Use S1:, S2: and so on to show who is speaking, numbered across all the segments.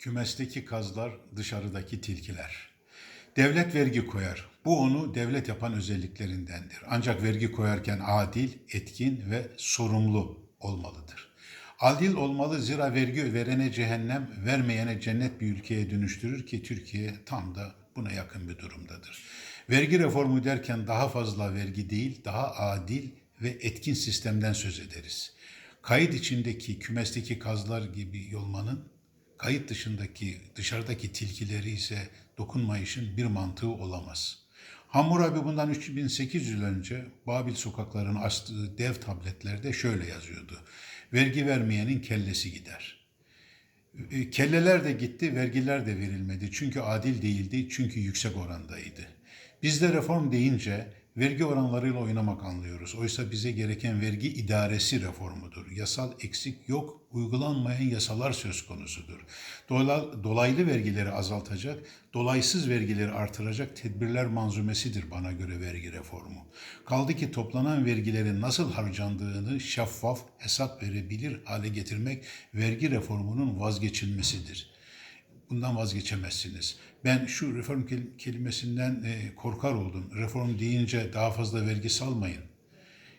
S1: Kümesteki kazlar, dışarıdaki tilkiler. Devlet vergi koyar. Bu onu devlet yapan özelliklerindendir. Ancak vergi koyarken adil, etkin ve sorumlu olmalıdır. Adil olmalı zira vergi verene cehennem, vermeyene cennet bir ülkeye dönüştürür ki Türkiye tam da buna yakın bir durumdadır. Vergi reformu derken daha fazla vergi değil, daha adil ve etkin sistemden söz ederiz. Kayıt içindeki kümesteki kazlar gibi yolmanın Kayıt dışındaki, dışarıdaki tilkileri ise dokunmayışın bir mantığı olamaz. Hammurabi bundan 3800 yıl önce Babil sokaklarını açtığı dev tabletlerde şöyle yazıyordu. Vergi vermeyenin kellesi gider. E, Kelleler de gitti, vergiler de verilmedi. Çünkü adil değildi, çünkü yüksek orandaydı. Bizde reform deyince vergi oranlarıyla oynamak anlıyoruz. Oysa bize gereken vergi idaresi reformudur. Yasal eksik yok, uygulanmayan yasalar söz konusudur. Dola- Dolaylı vergileri azaltacak, dolaysız vergileri artıracak tedbirler manzumesidir bana göre vergi reformu. Kaldı ki toplanan vergilerin nasıl harcandığını şeffaf, hesap verebilir hale getirmek vergi reformunun vazgeçilmesidir bundan vazgeçemezsiniz. Ben şu reform kel- kelimesinden e, korkar oldum. Reform deyince daha fazla vergi salmayın.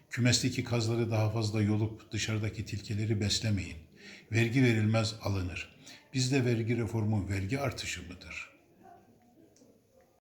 S1: Kümesteki kazları daha fazla yolup dışarıdaki tilkileri beslemeyin. Vergi verilmez alınır. Bizde vergi reformu vergi artışı mıdır?